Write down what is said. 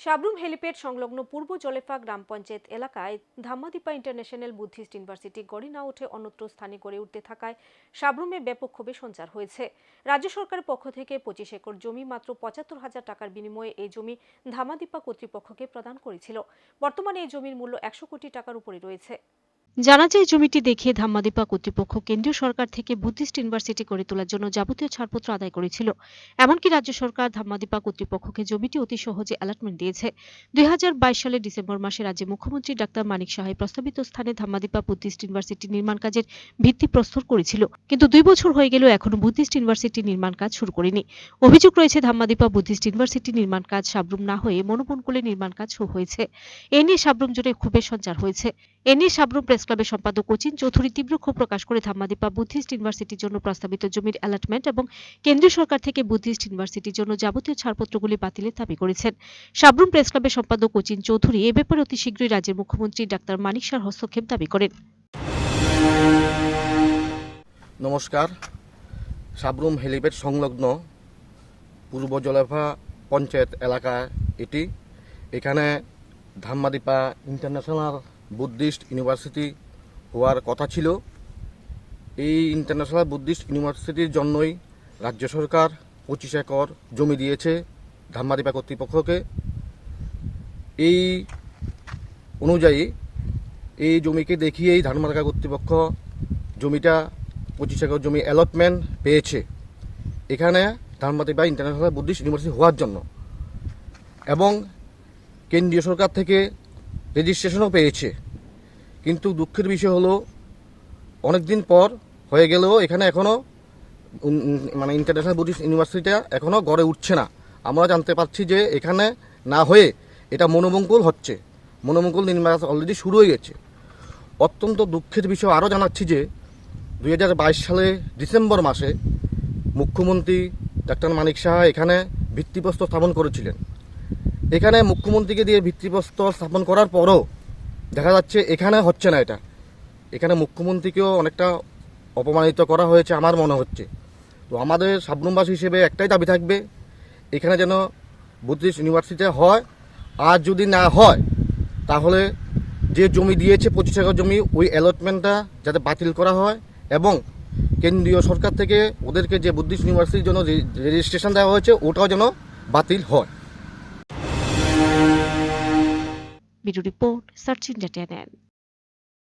Sabroom helipad সংলগ্ন পূর্ব জলেফা গ্রাম পঞ্চায়েত এলাকায় ধাম্মাদিপা international Buddhist university গড়ি না উঠে অন্যত্র স্থানে গড়ে উঠতে থাকায় সাবরুমে ব্যাপক ক্ষোভে সঞ্চার হয়েছে। রাজ্য সরকারের পক্ষ থেকে পঁচিশ একর জমি মাত্র পঁচাত্তর হাজার টাকার বিনিময়ে এই জমি ধামাদীপা কর্তৃপক্ষকে প্রদান করেছিল। বর্তমানে এই জমির মূল্য একশো কোটি টাকার উপরে রয়েছে। জানা যায়, জমিটি দেখিয়ে ধাম্মাদিপা কর্তৃপক্ষ কেন্দ্রীয় সরকার থেকে বুদ্ধিস্ট ইউনিভার্সিটি গড়ে তোলার জন্য যাবতীয় ছাড়পত্র আদায় করেছিল। এমনকি রাজ্য সরকার ধাম্মাদিপা কর্তৃপক্ষকে জমিটি অতি সহজে অ্যালটমেন্ট দিয়েছে। দুই সালের ডিসেম্বর মাসে রাজ্যে মুখ্যমন্ত্রী ডাক্তার মানিক সাহাই প্রস্তাবিত স্থানে ধাম্মাদিপা বুদ্ধিস্ট ইউনিভার্সিটি নির্মাণ কাজের ভিত্তি প্রস্তর করেছিল। কিন্তু দুই বছর হয়ে গেলেও এখনও বুদ্ধিস্ট ইউনিভার্সিটি নির্মাণ কাজ শুরু করেনি। অভিযোগ রয়েছে, ধাম্মাদিপা বুদ্ধিস্ট ইউনিভার্সিটি নির্মাণ কাজ সাবরুম না হয়ে মনোবন কোলে নির্মাণ কাজ শুরু হয়েছে। এ নিয়ে সাবরুম জুড়ে ক্ষোভের সঞ্চার হয়েছে। এ নিয়ে সাবরুম প্রেস ক্লাবের সম্পাদক কোচিন চৌধুরী তীব্র ক্ষোভ প্রকাশ করে ধাম্মাদিপা বুদ্ধিস্ট ইউনিভার্সিটির জন্য প্রস্তাবিত জমির অ্যালটমেন্ট এবং কেন্দ্রীয় সরকার থেকে বুদ্ধিস্ট ইউনিভার্সিটির জন্য যাবতীয় ছাড়পত্রগুলি বাতিলের দাবি করেছেন। সাবরুম প্রেস ক্লাবের সম্পাদক কোচিন চৌধুরী এ ব্যাপারে অতি শীঘ্রই রাজ্যের মুখ্যমন্ত্রী ডাক্তার মানিক শাহর হস্তক্ষেপ দাবি করেন। নমস্কার। সাবরুম হেলিপ্যাড সংলগ্ন পূর্ব জলেফা পঞ্চায়েত এলাকা এটি। এখানে ধাম্মাদিপা ইন্টারন্যাশনাল বুদ্ধিস্ট ইউনিভার্সিটি হওয়ার কথা ছিল। এই ইন্টারন্যাশনাল বুদ্ধিস্ট ইউনিভার্সিটির জন্যই রাজ্য সরকার পঁচিশ একর জমি দিয়েছে ধাম্মাদিপা কর্তৃপক্ষকে। এই অনুযায়ী এই জমিকে দেখিয়েই ধানমার্কা কর্তৃপক্ষ জমিটা পঁচিশ একর জমি অ্যালটমেন্ট পেয়েছে। এখানে ধানবাতিবা ইন্টারন্যাশনাল বুদ্ধিস্ট ইউনিভার্সিটি হওয়ার জন্য। এবং কেন্দ্রীয় সরকার থেকে রেজিস্ট্রেশনও পেয়েছে। কিন্তু দুঃখের বিষয় হলো অনেক দিন পর হয়ে গেলেও এখানে এখনও মানে ইন্টারন্যাশনাল বুদ্ধিস্ট ইউনিভার্সিটিটা এখনও গড়ে উঠছে না। আমরা জানতে পারছি যে এখানে না হয়ে এটা মনোমঙ্গল হচ্ছে। মনোমঙ্গল নির্মাণ অলরেডি শুরু হয়ে গেছে। অত্যন্ত দুঃখের বিষয় আরও জানাচ্ছি যে দু হাজার বাইশ সালে ডিসেম্বর মাসে মুখ্যমন্ত্রী ডাক্তার মানিক সাহা এখানে ভিত্তিপ্রস্তর স্থাপন করেছিলেন। এখানে মুখ্যমন্ত্রীকে দিয়ে ভিত্তিপ্রস্তর স্থাপন করার পরও দেখা যাচ্ছে এখানে হচ্ছে না এটা। এখানে মুখ্যমন্ত্রীকেও অনেকটা অপমানিত করা হয়েছে আমার মনে হচ্ছে। তো আমাদের সাবরুমবাসী হিসেবে একটাই দাবি থাকবে, এখানে যেন বুদ্ধিস্ট ইউনিভার্সিটি হয়, আর যদি না হয়, তাহলে যে জমি দিয়েছে পঁচিশ একর জমি, ওই অ্যালটমেন্টটা যাতে বাতিল করা হয় এবং কেন্দ্রীয় সরকার থেকে ওদেরকে যে বুদ্ধিস্ট ইউনিভার্সিটির জন্য রেজিস্ট্রেশন দেওয়া হয়েছে, ওটাও যেন বাতিল হয়। Video report Sachin Jatyanan.